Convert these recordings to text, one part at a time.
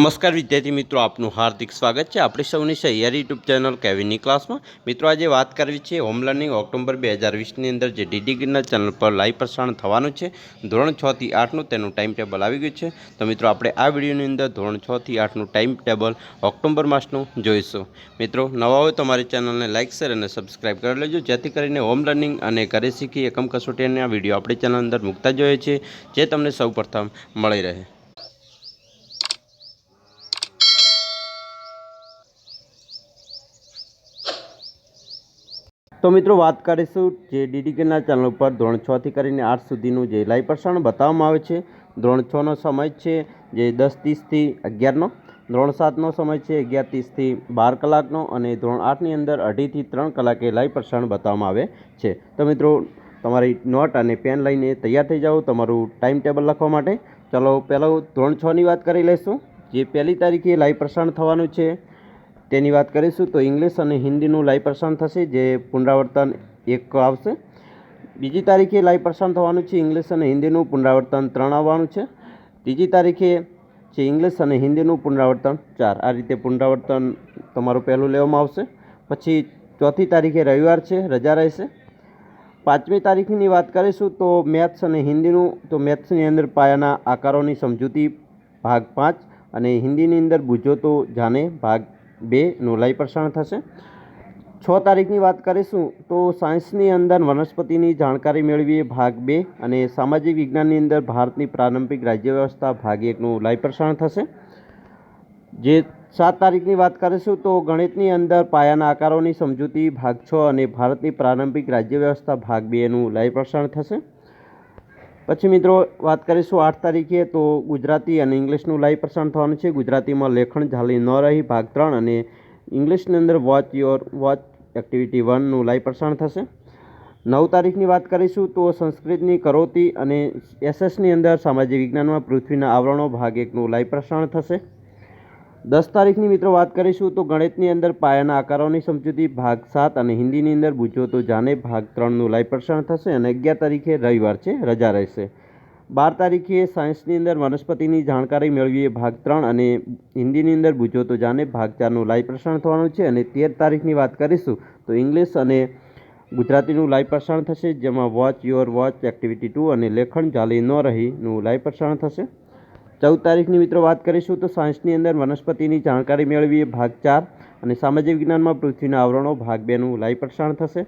નમસ્કાર વિદ્યાર્થી મિત્રો, આપનું હાર્દિક સ્વાગત છે. આપણી સૌની સહિયારી યુટ્યુબ ચેનલ કેવિનની ક્લાસમાં. મિત્રો, આજે વાત કરવી છે હોમ લર્નિંગ ઓક્ટોબર બે હજાર વીસની અંદર જે ડીડી ચેનલ પર લાઈવ પ્રસારણ થવાનું છે. ધોરણ છ થી આઠનું તેનું ટાઈમ ટેબલ આવી ગયું છે. તો મિત્રો, આપણે આ વિડીયોની અંદર ધોરણ છ થી આઠનું ટાઈમ ટેબલ ઓક્ટોબર માસનું જોઈશું. મિત્રો, નવા હોય તો મારી ચેનલને લાઇક શેર અને સબસ્ક્રાઈબ કરી લેજો. જેથી કરીને હોમ લર્નિંગ અને ઘરે શીખી એકમ કસોટીના વીડિયો આપણી ચેનલ અંદર મૂકતા જોઈએ છીએ. જે તમને સૌપ્રથમ મળી રહે. તો મિત્રો વાત કરીશું જે ડીડીકેના ચેનલ ઉપર. ધોરણ છથી કરીને આઠ સુધીનું જે લાઈવ પ્રસારણ બતાવવામાં આવે છે. ધોરણ છનો સમય છે જે દસ ત્રીસથી અગિયારનો ધોરણ સાતનો સમય છે અગિયાર ત્રીસથી બાર કલાકનો અને ધોરણ આઠની અંદર અઢીથી ત્રણ કલાકે લાઈવ પ્રસારણ બતાવવામાં આવે છે. તો મિત્રો, તમારી નોટ અને પેન લઈને તૈયાર થઈ જાઓ તમારું ટાઈમ ટેબલ લખવા માટે. ચલો, પહેલાં ધોરણ છની વાત કરી લઈશું. જે પહેલી તારીખે લાઈવ પ્રસારણ થવાનું છે. તેની વાત કરીશું તો ઇંગ્લિશ અને હિન્દીનું લાઈવ પ્રસારણ થશે, જે પુનરાવર્તન એક આવશે. બીજી તારીખે લાઈવ પ્રસારણ થવાનું છે, ઇંગ્લિશ અને હિન્દીનું પુનરાવર્તન ત્રણ આવવાનું છે. ત્રીજી તારીખે છે ઇંગ્લિશ અને હિન્દીનું પુનરાવર્તન ચાર. આ રીતે પુનરાવર્તન તમારું પહેલું લેવામાં આવશે. પછી ચોથી તારીખે રવિવાર છે, રજા રહેશે. પાંચમી તારીખની વાત કરીશું તો મેથ્સ અને હિન્દીનું, તો મેથ્સની અંદર પાયાના આકારોની સમજૂતી ભાગ પાંચ અને હિન્દીની અંદર બુજો તો જાને ભાગ બેનું નોલાઈ પ્રસારણ થશે. છ તારીખની વાત કરીશું તો સાયન્સની અંદર વનસ્પતિની જાણકારી મેળવીએ ભાગ બે અને સામાજિક વિજ્ઞાનની અંદર ભારતની પ્રારંભિક રાજ્ય વ્યવસ્થા ભાગ એકનું લાઈવ પ્રસારણ થશે. જે સાત તારીખની વાત કરીશું તો ગણિતની અંદર પાયાના આકારોની સમજૂતી ભાગ છ અને ભારતની પ્રારંભિક રાજ્ય વ્યવસ્થા ભાગ બેનું લાઈવ પ્રસારણ થશે. પછી મિત્રો વાત કરીશું આઠ તારીખે તો ગુજરાતી અને ઇંગ્લિશનું લાઈવ પ્રસારણ થવાનું છે. ગુજરાતીમાં લેખન ઝાલી ન રહી ભાગ ત્રણ અને ઇંગ્લિશની અંદર વોચ યોર વોચ એક્ટિવિટી વનનું લાઈવ પ્રસારણ થશે. નવ તારીખની વાત કરીશું તો સંસ્કૃતની કરોતી અને એસએસની અંદર સામાજિક વિજ્ઞાનમાં પૃથ્વીના આવરણો ભાગ એકનું લાઈવ પ્રસારણ થશે. દસ તારીખની મિત્રો વાત કરીશું તો ગણિતની અંદર પાયાના આકારોની સમજૂતી, ભાગ સાત અને હિન્દીની અંદર બુજો તો જાને ભાગ ત્રણનું લાઈવ પ્રસારણ થશે અને અગિયાર તારીખે રવિવાર છે, રજા રહેશે. બાર તારીખે સાયન્સની અંદર વનસ્પતિની જાણકારી મેળવીએ ભાગ ત્રણ અને હિન્દીની અંદર બુજો તો જાને ભાગ ચારનું લાઈવ પ્રસારણ થવાનું છે અને તેર તારીખની વાત કરીશું તો ઇંગ્લિશ અને ગુજરાતીનું લાઈવ પ્રસારણ થશે, જેમાં watch your watch activity two અને લેખન ચાલી ન રહીનું લાઈવ પ્રસારણ થશે. ચૌદ તારીખની મિત્રો વાત કરીશું તો સાયન્સની અંદર વનસ્પતિની જાણકારી મેળવીએ ભાગ ચાર અને સામાજિક વિજ્ઞાનમાં પૃથ્વીના આવરણો ભાગ બેનું લાઈવ પ્રસારણ થશે.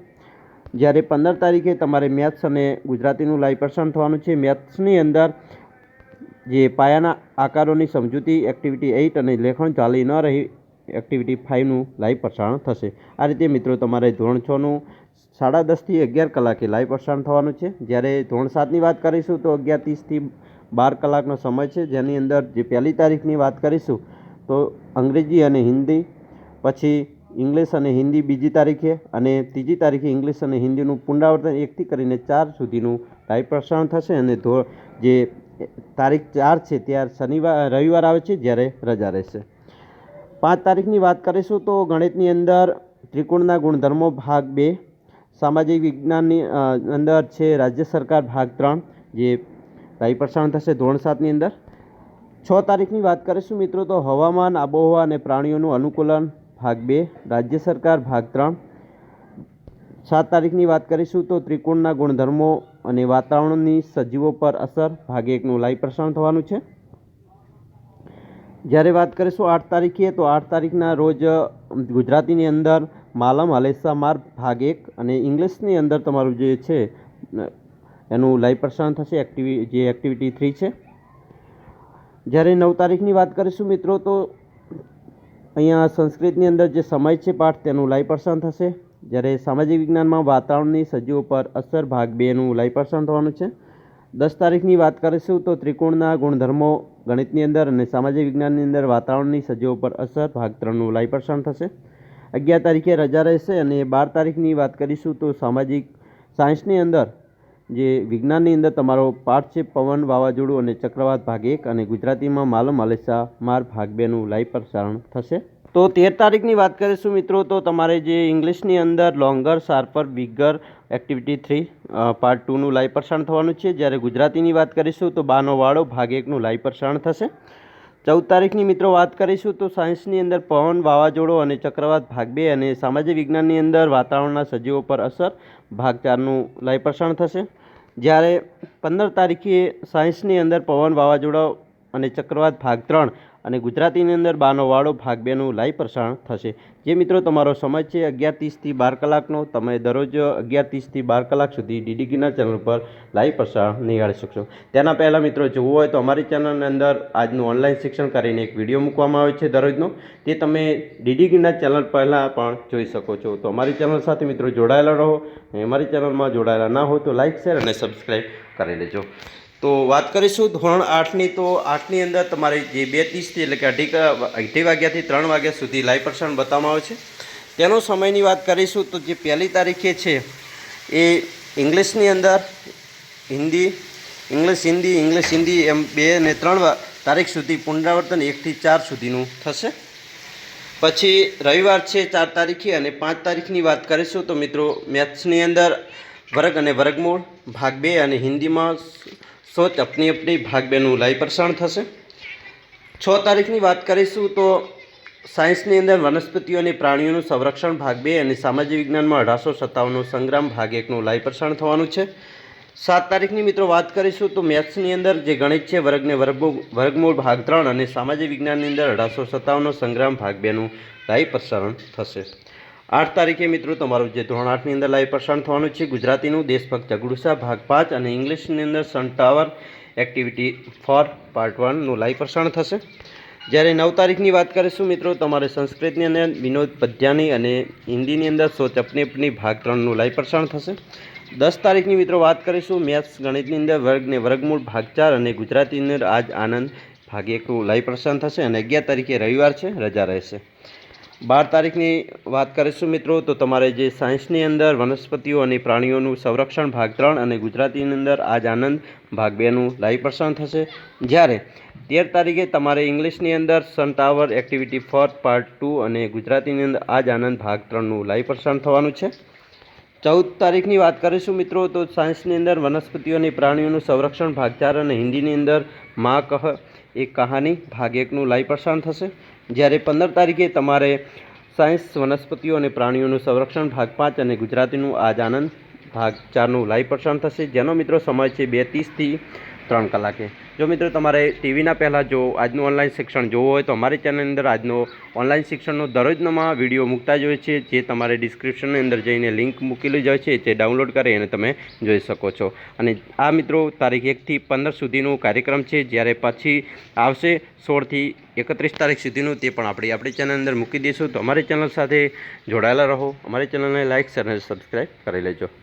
જ્યારે પંદર તારીખે તમારે મેથ્સ અને ગુજરાતીનું લાઈવ પ્રસારણ થવાનું છે. મેથ્સની અંદર જે પાયાના આકારોની સમજૂતી એક્ટિવિટી એઇટ અને લેખણ ચાલી ન રહી એક્ટિવિટી ફાઇવનું લાઈવ પ્રસારણ થશે. આ રીતે મિત્રો તમારે ધોરણ છનું સાડા દસથી અગિયાર કલાકે લાઈવ પ્રસારણ થવાનું છે. જ્યારે ધોરણ સાતની વાત કરીશું તો અગિયાર ત્રીસથી બાર કલાકનો સમય છે, જેની અંદર જે પહેલી તારીખની વાત કરીશું, તો અંગ્રેજી અને હિન્દી, પછી ઇંગ્લિશ અને હિન્દી બીજી તારીખે, અને ત્રીજી તારીખે ઇંગ્લિશ અને હિન્દીનું પુનરાવર્તન એકથી કરીને ચાર સુધીનું લાઈવ પ્રસારણ થશે, અને ધો, જે તારીખ ચાર છે, ત્યાર શનિવાર, રવિવાર આવે છે, જ્યારે રજા રહેશે. પાંચ તારીખની વાત કરીશું, તો ગણિતની અંદર ત્રિકોણના ગુણધર્મો ભાગ બે, સામાજિક વિજ્ઞાનની અંદર છે રાજ્ય સરકાર ભાગ ત્રણ, જે લાઈવ પ્રસારણ થશે ધોરણ સાતની અંદર. છ તારીખની વાત કરીશું મિત્રો તો હવામાન, આબોહવા અને પ્રાણીઓનું અનુકૂલન, ભાગ બે, રાજ્ય સરકાર, ભાગ ત્રણ. સાત તારીખની વાત કરીશું તો ત્રિકોણના ગુણધર્મો અને વાતાવરણની સજીવો પર અસર, ભાગ એકનું લાઈવ પ્રસારણ થવાનું છે. જ્યારે વાત કરીશું આઠ તારીખે તો આઠ તારીખના રોજ ગુજરાતીની અંદર માલમ, હલેસા માર્ગ, ભાગ એક અને ઇંગ્લિશની અંદર તમારું જે છે એનું લાઈવ પ્રસારણ થશે એક્ટિવિ જે એક્ટિવિટી થ્રી છે. જ્યારે નવ તારીખની વાત કરીશું મિત્રો, તો અહીંયા સંસ્કૃતની અંદર જે સમય છે પાઠ, તેનું લાઈવ પ્રસારણ થશે. જ્યારે સામાજિક વિજ્ઞાનમાં વાતાવરણની સજીવો પર અસર ભાગ બેનું લાઈવ પ્રસારણ થવાનું છે. દસ તારીખની વાત કરીશું, તો ત્રિકોણના ગુણધર્મો ગણિતની અંદર અને સામાજિક વિજ્ઞાનની અંદર વાતાવરણની સજીવો પર અસર ભાગ ત્રણનું લાઈવ પ્રસારણ થશે. અગિયાર તારીખે રજા રહેશે અને બાર તારીખની વાત કરીશું, તો સામાજિક સાયન્સની અંદર જે વિજ્ઞાનની અંદર તમારો પાઠ છે, પવન, વાવાઝોડું અને ચક્રવાત ભાગ એક અને ગુજરાતીમાં માલમ માલેસા માર ભાગ બેનું લાઈવ પ્રસારણ થશે. તો તેર તારીખની વાત કરીશું મિત્રો, તો તમારે જે ઇંગ્લિશની અંદર longer, sharper, bigger, activity three part ટુનું live પ્રસારણ થવાનું છે. જ્યારે ગુજરાતીની વાત કરીશું તો બાનો વાળો ભાગ એકનું લાઈવ પ્રસારણ થશે. ચૌદ તારીખની મિત્રો વાત કરીશું તો સાયન્સની અંદર પવન, વાવાઝોડો અને ચક્રવાત ભાગ બે અને સામાજિક વિજ્ઞાનની અંદર વાતાવરણના સજીવો પર અસર, ભાગ ચારનું લાઈવ પ્રસારણ થશે. જ્યારે પંદર તારીખે સાયન્સની અંદર પવન વાવાઝોડા અને ચક્રવાત ભાગ ત્રણ અને ગુજરાતીની અંદર બાનો વાળો ભાગ બેનું લાઈવ પ્રસારણ થશે. જે મિત્રો, તમારો સમય છે અગિયાર ત્રીસથી બાર કલાકનો. તમે દરરોજ અગિયાર ત્રીસથી બાર કલાક સુધી ડીડીકીના ચેનલ પર લાઈવ પ્રસારણ નિહાળી શકશો. તેના પહેલાં મિત્રો, જોવું હોય તો અમારી ચેનલની અંદર આજનું ઓનલાઈન શિક્ષણ કરીને એક વીડિયો મૂકવામાં આવે છે દરરોજનો. તે તમે ડીડીકીના ચેનલ પહેલાં પણ જોઈ શકો છો. તો અમારી ચેનલ સાથે મિત્રો જોડાયેલા રહો. અને અમારી ચેનલમાં જોડાયેલા ના હો તો લાઈક, શેર અને સબસ્ક્રાઈબ કરી લેજો. તો વાત કરીશું ધોરણ આઠની. તો આઠની અંદર તમારે જે બે ત્રીસથી એટલે કે અઢી અઢી વાગ્યાથી ત્રણ વાગ્યા સુધી લાઈવ પ્રસારણ બતાવવામાં આવે છે. તેનો સમયની વાત કરીશું તો જે પહેલી તારીખે છે એ ઇંગ્લિશની અંદર, હિન્દી, ઇંગ્લિશ હિન્દી ઇંગ્લિશ, હિન્દી એમ બે અને ત્રણ તારીખ સુધી પુનરાવર્તન એકથી ચાર સુધીનું થશે. પછી રવિવાર છે ચાર તારીખે અને પાંચ તારીખની વાત કરીશું તો મિત્રો મેથ્સની અંદર, વર્ગ અને વર્ગમૂળ, ભાગ બે અને હિન્દીમાં સોચ અપની અપની ભાગ બેનું લાઈવ પ્રસારણ થશે. છ તારીખની વાત કરીશું તો સાયન્સની અંદર વનસ્પતિઓ અને પ્રાણીઓનું સંરક્ષણ ભાગ બે અને સામાજિક વિજ્ઞાનમાં અઢારસો સત્તાવનનો સંગ્રામ ભાગ એકનું લાઈવ પ્રસારણ થવાનું છે. સાત તારીખની મિત્રો વાત કરીશું તો મેથ્સની અંદર જે ગણિત છે, વર્ગને વર્ગમૂળ વર્ગમૂળ ભાગ ત્રણ અને સામાજિક વિજ્ઞાનની અંદર અઢારસો સત્તાવનનો સંગ્રામ ભાગ બેનું લાઈવ પ્રસારણ થશે. આઠ તારીખે મિત્રો તમારું જે ધોરણ આઠની અંદર લાઈવ પ્રસારણ થવાનું છે, ગુજરાતીનું દેશભક્ત જગડુસા ભાગ પાંચ અને ઇંગ્લિશની અંદર sun tower activity four part વનનું live પ્રસારણ થશે. જ્યારે નવ તારીખની વાત કરીશું મિત્રો, તમારે સંસ્કૃતની અંદર વિનોદ પદ્યાની અને હિન્દીની અંદર સોચ અપની અપની ભાગ ત્રણનું લાઈવ પ્રસારણ થશે. દસ તારીખની મિત્રો વાત કરીશું મેથ્સ, ગણિતની અંદર વર્ગને વર્ગમૂળ ભાગ ચાર અને ગુજરાતીની અંદર આજ આનંદ ભાગ એકનું લાઈવ પ્રસારણ થશે અને અગિયાર તારીખે રવિવાર છે, રજા રહેશે. બાર તારીખની વાત કરીશું મિત્રો, તો તમારે જે સાયન્સની અંદર વનસ્પતિઓ અને પ્રાણીઓનું સંરક્ષણ ભાગ ત્રણ અને ગુજરાતીની અંદર આજ આનંદ ભાગ બેનું લાઈવ પ્રસારણ થશે. જ્યારે તેર તારીખે તમારે ઇંગ્લિશની અંદર sun tower activity four part two અને ગુજરાતીની અંદર આજ આનંદ ભાગ ત્રણનું લાઈવ પ્રસારણ થવાનું છે. ચૌદ તારીખની વાત કરીશું મિત્રો, તો સાયન્સની અંદર વનસ્પતિઓ અને પ્રાણીઓનું સંરક્ષણ ભાગ ચાર અને હિન્દીની અંદર મા કહ એક કહાની ભાગ એકનું લાઈવ પ્રસારણ થશે. જ્યારે પંદર તારીખે તમારે સાયન્સ, વનસ્પતિઓ અને પ્રાણીઓનું સંરક્ષણ ભાગ પાંચ અને ગુજરાતીનું આજ આનંદ ભાગ ચારનું લાઈવ પ્રસારણ થશે. જેનો મિત્રો સમય છે બે ત્રીસથી ત્રણ કલાકે. જો મિત્રો તમારે ટીવીના પહેલાં જો આજનું ઓનલાઈન શિક્ષણ જોવું હોય તો અમારી ચેનલની અંદર આજનો ઓનલાઈન શિક્ષણનો દરરોજનોમાં વીડિયો મૂકતા જ હોય છે. જે તમારે ડિસ્ક્રિપ્શનની અંદર જઈને લિંક મૂકેલી જ હોય છે તે ડાઉનલોડ કરી અને તમે જોઈ શકો છો. અને આ મિત્રો તારીખ એકથી પંદર સુધીનો કાર્યક્રમ છે. જ્યારે પછી આવશે સોળથી એકત્રીસ તારીખ સુધીનું તે પણ આપણી આપણી ચેનલ અંદર મૂકી દઈશું. તો અમારી ચેનલ સાથે જોડાયેલા રહો. અમારી ચેનલને લાઇક શેર અને સબસ્ક્રાઈબ કરી લેજો.